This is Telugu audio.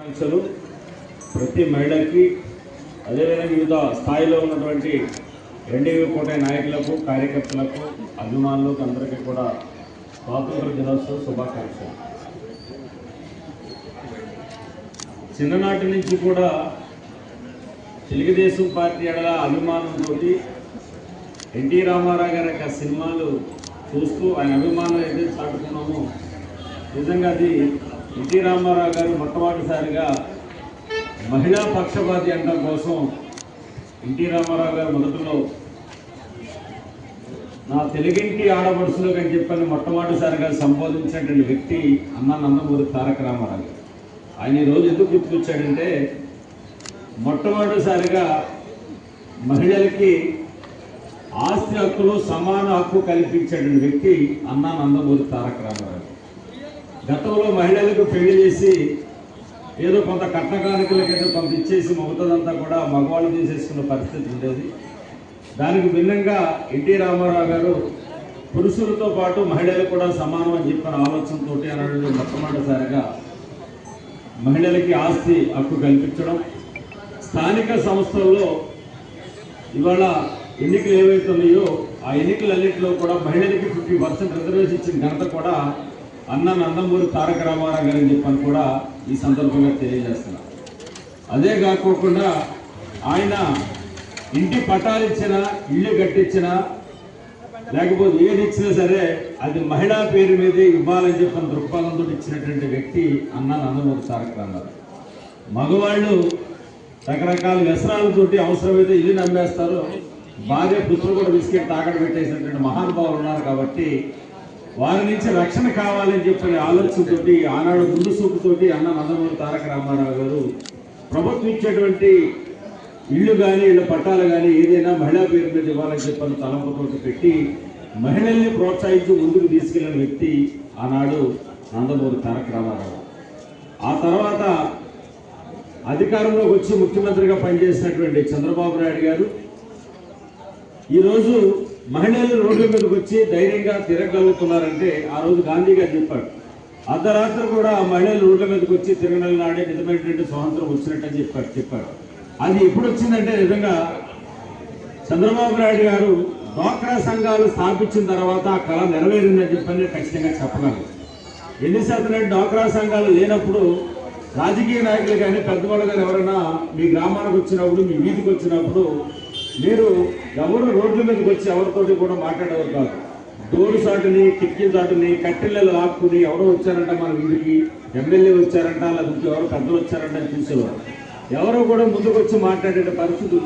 ఆకాంక్షలు ప్రతి మహిళకి అదేవిధంగా వివిధ స్థాయిలో ఉన్నటువంటి ఎన్డీవీ కోట నాయకులకు కార్యకర్తలకు అభిమానులకు అందరికీ కూడా స్వాతంత్ర దినోత్సవ శుభాకాంక్షలు. చిన్ననాటి నుంచి కూడా తెలుగుదేశం పార్టీ ఎడల అభిమానంతో ఎన్టీ రామారావు గారి యొక్క సినిమాలు చూస్తూ ఆయన అభిమానం ఏదైతే చాటుకున్నామో. నిజంగా అది ఎన్టీ రామారావు గారు మొట్టమొదటిసారిగా మహిళా పక్షపాతి అంటం కోసం ఎన్టీ రామారావు గారు మొదటిలో నా తెలుగింటి ఆడపడుచులకు అని చెప్పని మొట్టమొదటిసారిగా సంబోధించినటువంటి వ్యక్తి అన్న నందమూరి తారక రామారావు గారు. ఆయన ఈరోజు రోజు ఎందుకు గుర్తుకొచ్చాడంటే మొట్టమొదటిసారిగా మహిళలకి ఆస్తి హక్కులు సమాన హక్కు కల్పించేటువంటి వ్యక్తి అన్నా నందమూరి తారక రామారావు గతంలో మహిళలకు పెళ్ళి చేసి ఏదో కొంత కట్న కానుకలకు ఏదో కొంత ఇచ్చేసి మగతదంతా కూడా మగవాళ్ళు తీసేసుకున్న పరిస్థితి ఉండేది. దానికి భిన్నంగా ఎన్టీ రామారావు గారు పురుషులతో పాటు మహిళలు కూడా సమానం అని చెప్పిన ఆలోచనతో అనడంలో మొట్టమొదటిసారిగా మహిళలకి ఆస్తి హక్కు కల్పించడం. స్థానిక సంస్థల్లో ఇవాళ ఎన్నికలు ఏవైతున్నాయో ఆ ఎన్నికలన్నింటిలో కూడా మహిళలకి ఫిఫ్టీ పర్సెంట్ రిజర్వేషన్ ఇచ్చిన ఘనత కూడా అన్న నందమూరి తారక రామారావు గారిని చెప్పని కూడా ఈ సందర్భంగా తెలియజేస్తున్నా అదే కాకోకుండా ఆయన ఇంటి పట్టాలు ఇచ్చినా ఇల్లు కట్టించిన లేకపోతే ఏది ఇచ్చినా సరే అది మహిళా పేరు మీదే ఇవ్వాలని చెప్పిన దృక్పథంతో ఇచ్చినటువంటి వ్యక్తి అన్న నందమూరి తారక రామారావు. మగవాళ్ళు రకరకాల వ్యసనాలతోటి అవసరమైతే ఇల్లు నమ్మేస్తారు. భార్య పుత్రులు కూడా బిస్కెట్ తాకడ పెట్టేసినటువంటి మహానుభావులు ఉన్నారు కాబట్టి వారి నుంచి రక్షణ కావాలని చెప్పిన ఆలోచనతోటి ఆనాడు ముందు సూపుతోటి అన్న నందమూరి తారక రామారావు గారు ప్రభుత్వం ఇచ్చేటువంటి ఇళ్ళు కానీ ఇళ్ళ పట్టాలు కానీ ఏదైనా మహిళా పేరు మీద ఇవ్వాలని చెప్పిన తలంపుతోటి పెట్టి మహిళల్ని ప్రోత్సహించి ముందుకు తీసుకెళ్ళిన వ్యక్తి ఆనాడు నందమూరి తారక రామారావు. ఆ తర్వాత అధికారంలోకి వచ్చి ముఖ్యమంత్రిగా పనిచేసినటువంటి చంద్రబాబు నాయుడు గారు ఈరోజు మహిళలు రోడ్ల మీదకి వచ్చి ధైర్యంగా తిరగలుగుతున్నారంటే ఆ రోజు గాంధీ గారు చెప్పాడు అర్ధరాత్రి కూడా మహిళలు రోడ్ల మీదకి వచ్చి తిరగడం నాడే నిజమైనటువంటి స్వాతంత్రం వచ్చినట్టు చెప్పాడు చెప్పాడు అది ఎప్పుడు వచ్చిందంటే నిజంగా చంద్రబాబు నాయుడు గారు డ్వాక్రా సంఘాలు స్థాపించిన తర్వాత ఆ కళ నెరవేరిందని చెప్పని ఖచ్చితంగా చెప్పగలను. ఎన్ని శాతం డ్వాక్రా సంఘాలు లేనప్పుడు రాజకీయ నాయకులు కానీ పెద్దవాళ్ళు కానీ ఎవరైనా మీ గ్రామానికి వచ్చినప్పుడు మీ వీధికి వచ్చినప్పుడు మీరు ఎవరు రోడ్ల మీదకి వచ్చి ఎవరితోటి కూడా మాట్లాడేవారు కాదు. డోరు సాటుని కిటికీ సాటుని కట్టెలలో ఆక్కుని ఎవరో వచ్చారంట మన వీధికి ఎమ్మెల్యే వచ్చారంట లేకపోతే ఎవరో పెద్దలు వచ్చారంట అని చూసేవారు. ఎవరో కూడా ముందుకు వచ్చి మాట్లాడే పరిస్థితి